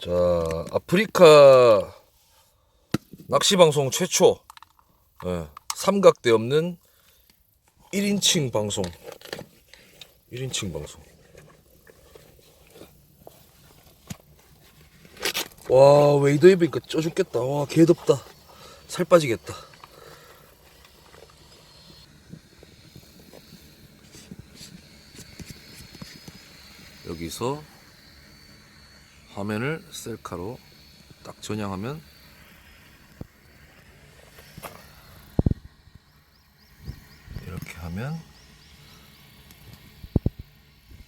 자, 아프리카 낚시 방송 최초 예, 삼각대 없는 1인칭 방송. 1인칭 방송. 와, 웨이더 입으니까 쪄 죽겠다. 와, 개 덥다. 살 빠지겠다. 여기서 화면을 셀카로 딱 전향하면 이렇게 하면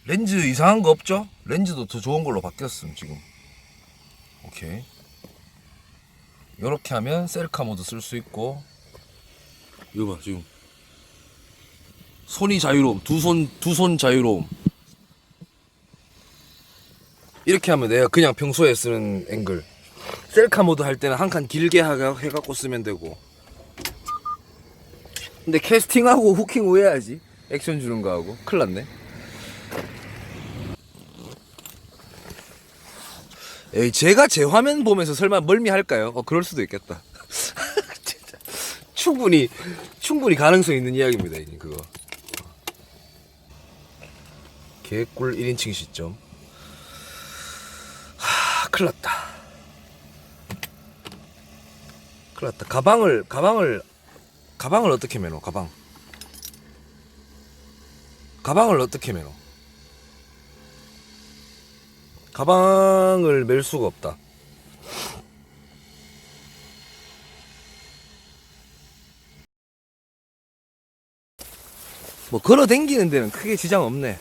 렌즈 이상한 거 없죠? 렌즈도 더 좋은 걸로 바뀌었음 지금. 오케이. 이렇게 하면 셀카 모드 쓸 수 있고. 이거 봐 지금. 손이 자유로움. 두 손 두 손 자유로움 이렇게 하면 내가 그냥 평소에 쓰는 앵글. 셀카 모드 할 때는 한 칸 길게 해갖고 쓰면 되고. 근데 캐스팅하고 후킹 오해야지. 액션 주는 거 하고. 큰일 났네. 에이 제가 제 화면 보면서 설마 멀미할까요? 어 그럴 수도 있겠다. 진짜. 충분히 충분히 가능성 있는 이야기입니다 이제 그거. 개꿀 1인칭 시점. 아, 큰일 났다. 큰일 났다. 가방을, 가방을, 가방을 어떻게 매노, 가방. 가방을 어떻게 매노. 가방을 멜 수가 없다. 뭐 걸어 댕기는 데는 크게 지장 없네.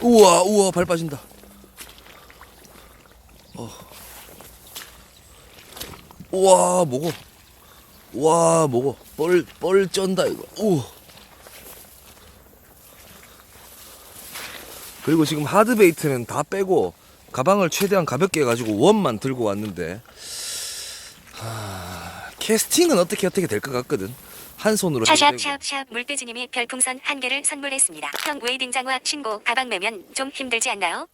우와, 우와, 발 빠진다. 우와 뭐고 우와 뭐고 뻘뻘 쩐다 이거 우 그리고 지금 하드베이트는 다 빼고 가방을 최대한 가볍게 해가지고 원만 들고 왔는데 하... 캐스팅은 어떻게 어떻게 될 것 같거든 한 손으로 해도 되고. 샵샵샵 물돼지님이 별풍선 한 개를 선물했습니다. 형 웨이딩 장화 신고 가방 매면 좀 힘들지 않나요?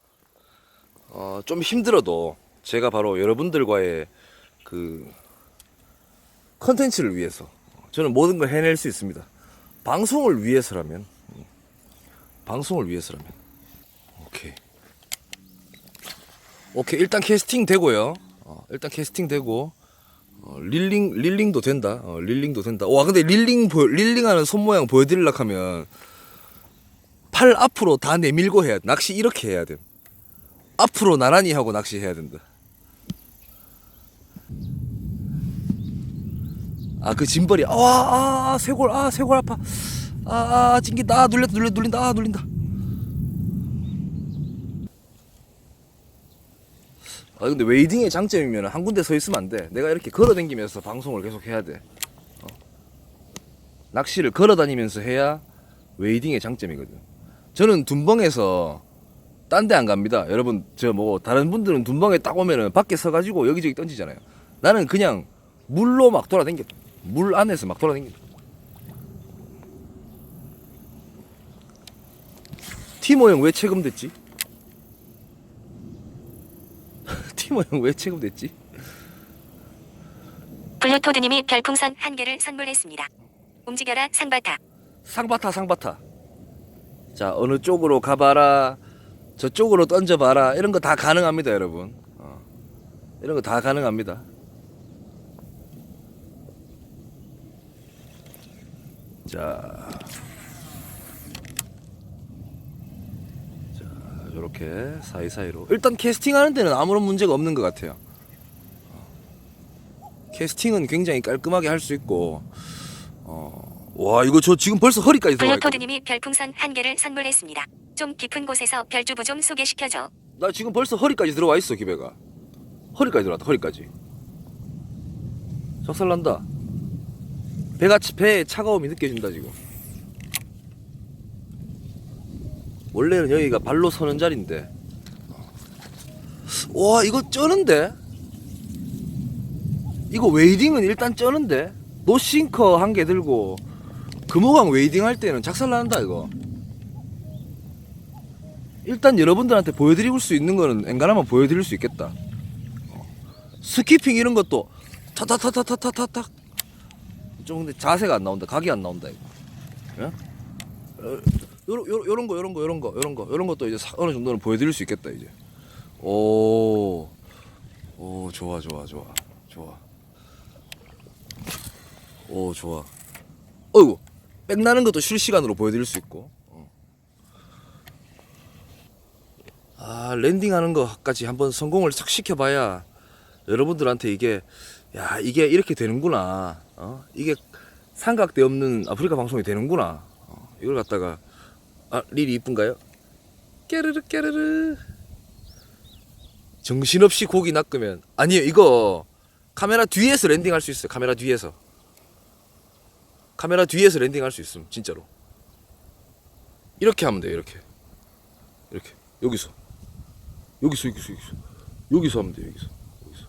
어, 좀 힘들어도 제가 바로 여러분들과의 그 컨텐츠를 위해서 저는 모든 걸 해낼 수 있습니다. 방송을 위해서라면 음, 방송을 위해서라면 오케이 오케이 일단 캐스팅 되고요. 어, 일단 캐스팅 되고 어, 릴링 릴링도 된다. 어, 릴링도 된다. 와 근데 릴링 보 릴링하는 손 모양 보여드리려 하면 팔 앞으로 다 내밀고 해야 돼. 낚시 이렇게 해야 돼. 앞으로 나란히 하고 낚시해야 된다. 아 그 짐벌이 아, 아, 아 쇄골 아 쇄골 아파. 아, 아 찡긴다. 아 눌렸다 눌려 눌린다. 아 눌린다. 아 근데 웨이딩의 장점이면 한 군데 서 있으면 안돼. 내가 이렇게 걸어 다니면서 방송을 계속 해야 돼. 어. 낚시를 걸어 다니면서 해야 웨이딩의 장점이거든. 저는 둔벙에서 딴 데 안 갑니다. 여러분, 저 뭐, 다른 분들은 둔방에 딱 오면은 밖에 서가지고 여기저기 던지잖아요. 나는 그냥 물로 막 돌아다닌다. 물 안에서 막 돌아다닌다. 티모 형 왜 체금됐지? 티모 형 왜 체금됐지? 블루토드님이 별풍선 한 개를 선물했습니다. 움직여라 상바타. 상바타, 상바타. 자, 어느 쪽으로 가봐라. 저쪽으로 던져봐라. 이런 거 다 가능합니다, 여러분. 어. 이런 거 다 가능합니다. 자. 자, 요렇게 사이사이로. 일단 캐스팅 하는 데는 아무런 문제가 없는 것 같아요. 어. 캐스팅은 굉장히 깔끔하게 할 수 있고, 어, 와, 이거 저 지금 벌써 허리까지 들어가 있거든. 블루토드님이 별풍선 한 개를 선물했습니다. 좀 깊은 곳에서 별주부 좀 소개시켜줘. 나 지금 벌써 허리까지 들어와 있어 기배가 허리까지 들어왔다 허리까지 작살난다 배가 치- 배에 차가움이 느껴진다 지금 원래는 여기가 발로 서는 자리인데 와 이거 쩌는데 이거 웨이딩은 일단 쩌는데 노싱커 한 개 들고 금호강 웨이딩 할 때는 작살난다 이거 일단 여러분들한테 보여드릴 수 있는 거는 엔간하면 보여드릴 수 있겠다. 어. 스키핑 이런 것도 타타타타타타타탁 좀 근데 자세가 안 나온다. 각이 안 나온다 이거. 예? 어, 요런 요런 요런 거 요런 거 요런 거 요런 거 요런 것도 이제 사- 어느 정도는 보여드릴 수 있겠다 이제. 오, 오 좋아 좋아 좋아 좋아. 오 좋아. 어이구 백 나는 것도 실시간으로 보여드릴 수 있고. 어. 아 랜딩하는 거까지 한번 성공을 싹 시켜봐야 여러분들한테 이게 야 이게 이렇게 되는구나. 어 이게 삼각대 없는 아프리카 방송이 되는구나. 어, 이걸 갖다가 아 릴이 이쁜가요? 깨르르 깨르르. 정신없이 고기 낚으면 아니에요 이거 카메라 뒤에서 랜딩할 수 있어요 카메라 뒤에서 카메라 뒤에서 랜딩할 수 있음 진짜로. 이렇게 하면 돼요 이렇게. 이렇게. 여기서. 여기서 여기서 여기서. 여기서 하면 돼요 여기서. 여기서.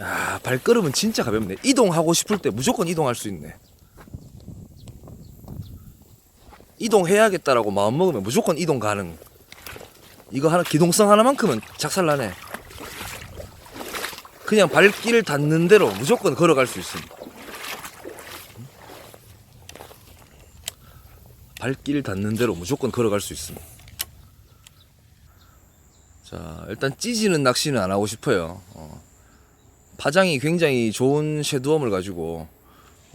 아 발걸음은 진짜 가볍네. 이동하고 싶을 때 무조건 이동할 수 있네. 이동해야겠다라고 마음 먹으면 무조건 이동 가능. 이거 하나 기동성 하나만큼은 작살나네 그냥 발길 닿는 대로 무조건 걸어갈 수 있습니다. 발길 닿는 대로 무조건 걸어갈 수 있습니다. 자, 일단 찌지는 낚시는 안 하고 싶어요. 어, 파장이 굉장히 좋은 쉐드웜을 가지고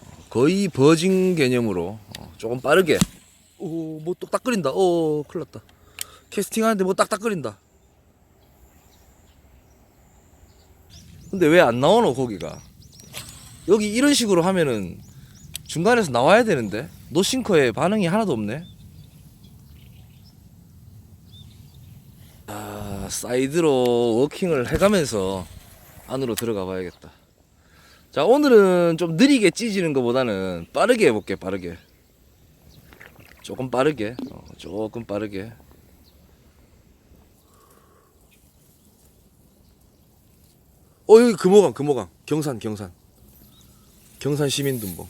어, 거의 버진 개념으로 어, 조금 빠르게 오, 뭐 똑딱거린다. 오, 큰일 났다. 캐스팅 하는데 뭐 딱딱거린다. 근데 왜 안 나오노 거기가? 여기 이런 식으로 하면은 중간에서 나와야 되는데? 노싱커에 반응이 하나도 없네. 아 사이드로 워킹을 해가면서 안으로 들어가 봐야겠다. 자 오늘은 좀 느리게 찢지는 것보다는 빠르게 해볼게 빠르게. 조금 빠르게 어, 조금 빠르게 어 여기 금호강 금호강. 경산 경산. 경산 시민등봉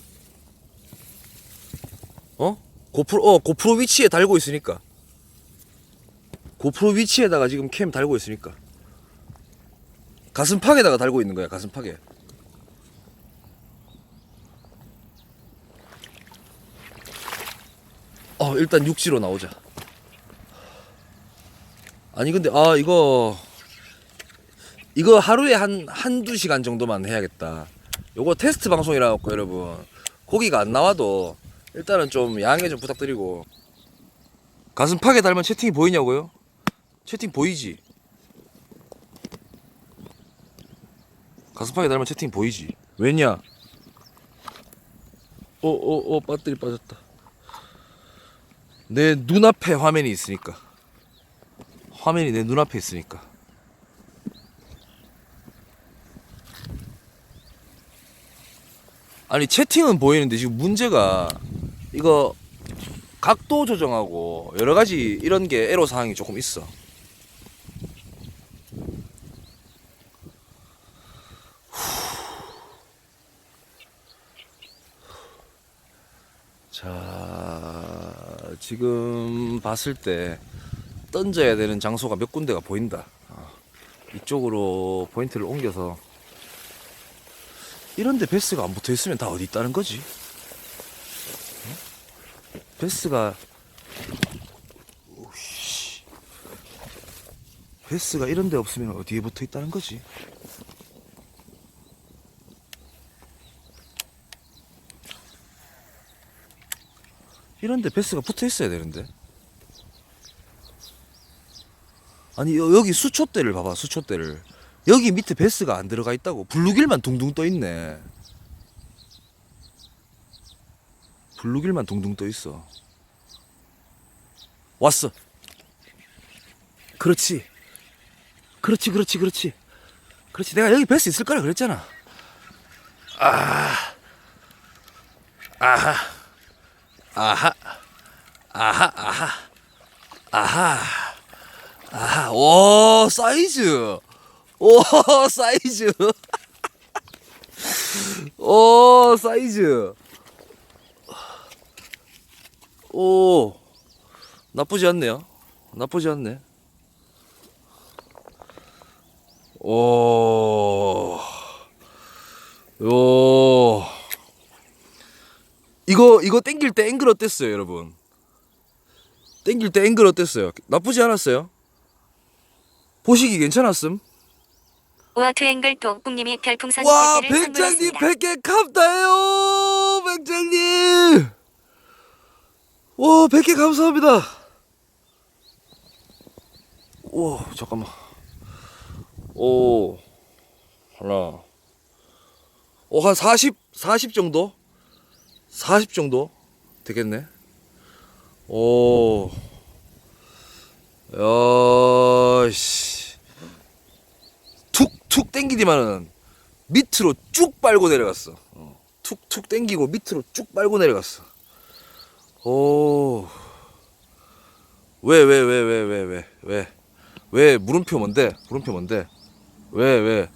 어? 고프로 어 고프로 위치에 달고 있으니까. 고프로 위치에다가 지금 캠 달고 있으니까. 가슴팍에다가 달고 있는 거야 가슴팍에. 어 일단 육지로 나오자. 아니 근데 아 이거 이거 하루에 한 한두 시간 정도만 해야겠다. 요거 테스트 방송이라 갖고 여러분 고기가 안 나와도 일단은 좀 양해 좀 부탁드리고 가슴팍에 닮은 채팅이 보이냐고요? 채팅 보이지? 가슴팍에 닮은 채팅 보이지? 왜냐? 어어어 어, 배터리 빠졌다. 내 눈앞에 화면이 있으니까 화면이 내 눈앞에 있으니까 아니 채팅은 보이는데 지금 문제가 이거 각도 조정하고 여러 가지 이런 게 애로 사항이 조금 있어. 자, 지금 봤을 때 던져야 되는 장소가 몇 군데가 보인다. 아, 이쪽으로 포인트를 옮겨서 이런데 베스가 안 붙어 있으면 다 어디 있다는 거지? 어? 베스가 오씨 베스가 이런데 없으면 어디에 붙어 있다는 거지? 이런데 베스가 붙어 있어야 되는데. 아니 여, 여기 수초대를 봐봐 수초대를 여기 밑에 베스가 안 들어가 있다고. 블루길만 둥둥 떠 있네. 블루길만 둥둥 떠 있어. 왔어. 그렇지. 그렇지 그렇지 그렇지. 그렇지. 내가 여기 베스 있을 거라 그랬잖아. 아. 아하. 아하. 아하 아하. 아하. 아하. 오 사이즈 오 사이즈 오 사이즈 오, 나쁘지 않네요. 나쁘지 않네. 오, 요, 이거 이거 땡길 때 앵글 어땠어요, 여러분? 땡길 때 앵글 어땠어요? 나쁘지 않았어요? 보시기 괜찮았음? 우아트 앵글 또꿈님이 별풍선 와 100개를 백장님 선물했습니다. 100개 감사해요 백장님. 와 100개 감사합니다. 와 잠깐만. 오 하나. 오한 40, 40 정도? 40 정도? 되겠네. 오. 야씨 LED만은 밑으로 쭉 빨고 내려갔어. 어. 툭툭 땡기고 밑으로 쭉 빨고 내려갔어. 오. 왜, 왜, 왜, 왜, 왜, 왜, 왜. 왜, 물음표 뭔데? 물음표 뭔데? 왜, 왜.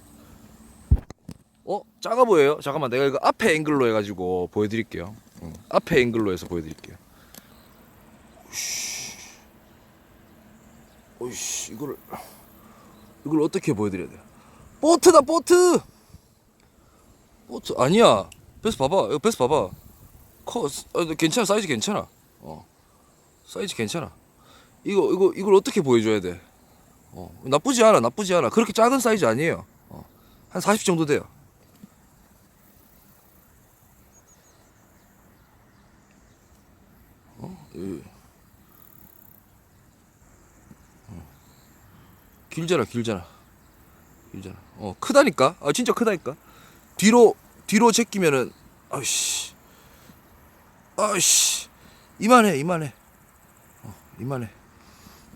어? 작아 보여요? 잠깐만, 내가 이거 앞에 앵글로 해가지고 보여드릴게요. 응. 앞에 앵글로 해서 보여드릴게요. 오이씨. 오이씨, 이거를, 이걸 어떻게 보여드려야 돼? 보트다, 보트! 보트 아니야. 베스 봐봐. 이거 베스 봐봐. 커 어, 괜찮아. 사이즈 괜찮아. 어. 사이즈 괜찮아. 이거 이거 이걸 어떻게 보여줘야 돼? 어. 나쁘지 않아. 나쁘지 않아. 그렇게 작은 사이즈 아니에요. 어. 한 40 정도 돼요. 어? 이- 어. 길잖아, 길잖아. 길잖아. 어, 크다니까. 아, 진짜 크다니까. 뒤로 뒤로 제끼면은 아씨. 아씨. 이만해 이만해. 어, 이만해.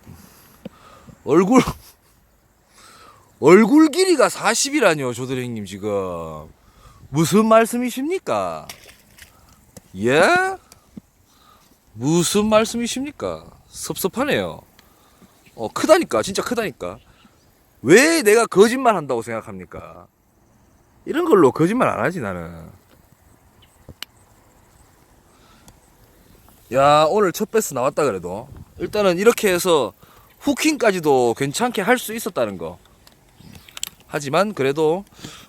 음. 얼굴 얼굴 길이가 40이라뇨 조드랭님 지금. 무슨 말씀이십니까? 예? 무슨 말씀이십니까? 섭섭하네요. 어 크다니까 진짜 크다니까 왜 내가 거짓말 한다고 생각합니까 이런 걸로 거짓말 안 하지 나는. 야 오늘 첫 베스 나왔다 그래도 일단은 이렇게 해서 후킹까지도 괜찮게 할 수 있었다는 거. 하지만 그래도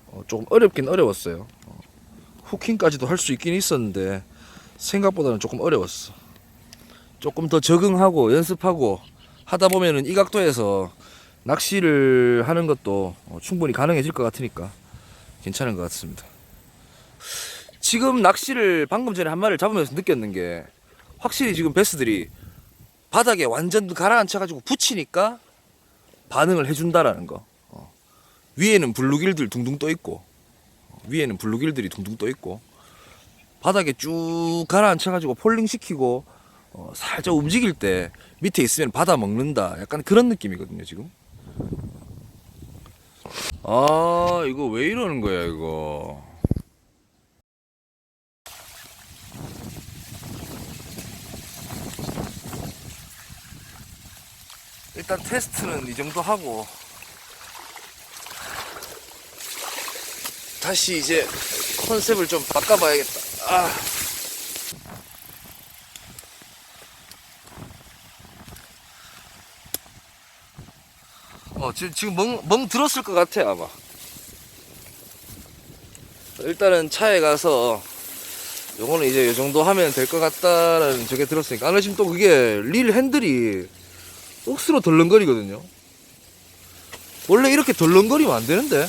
어, 조금 어렵긴 어려웠어요. 어, 후킹까지도 할 수 있긴 있었는데 생각보다는 조금 어려웠어. 조금 더 적응하고 연습하고 하다 보면은 이 각도에서 낚시를 하는 것도 어, 충분히 가능해질 것 같으니까 괜찮은 것 같습니다. 지금 낚시를 방금 전에 한 마리를 잡으면서 느꼈는 게 확실히 지금 베스들이 바닥에 완전 가라앉혀가지고 붙이니까 반응을 해준다라는 거. 어. 위에는 블루길들 둥둥 떠 있고 어, 위에는 블루길들이 둥둥 떠 있고 바닥에 쭉 가라앉혀가지고 폴링 시키고 어, 살짝 움직일 때 밑에 있으면 받아 먹는다. 약간 그런 느낌이거든요 지금. 아 이거 왜 이러는 거야 이거? 일단 테스트는 이 정도 하고. 다시 이제 컨셉을 좀 바꿔봐야겠다. 아. 어, 지금, 지금 멍, 멍 들었을 것 같아, 아마. 일단은 차에 가서, 요거는 이제 이 정도 하면 될 것 같다라는 저게 들었으니까. 아, 나 지금 또 그게 릴 핸들이 억수로 덜렁거리거든요. 원래 이렇게 덜렁거리면 안 되는데.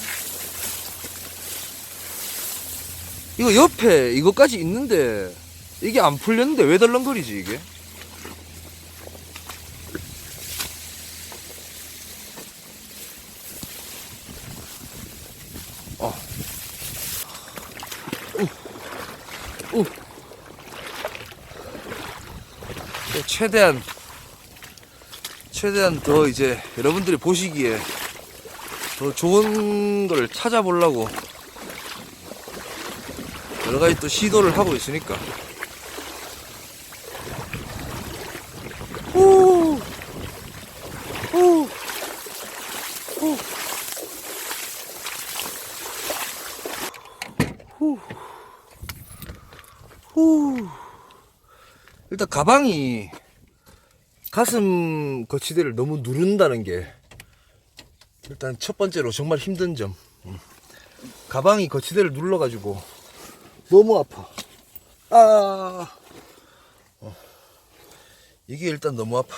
이거 옆에 이거까지 있는데, 이게 안 풀렸는데 왜 덜렁거리지, 이게? 최대한 최대한 더 이제 여러분들이 보시기에 더 좋은 걸 찾아보려고 여러 가지 또 시도를 하고 있으니까 후, 후, 후, 후, 후. 일단 가방이 가슴 거치대를 너무 누른다는 게 일단 첫 번째로 정말 힘든 점. 음. 가방이 거치대를 눌러가지고 너무 아파. 아, 어. 이게 일단 너무 아파.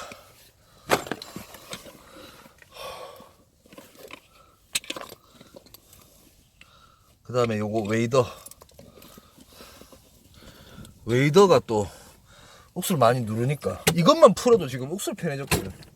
그 다음에 요거 웨이더. 웨이더가 또 옥수를 많이 누르니까 이것만 풀어도 지금 옥수를 편해졌거든.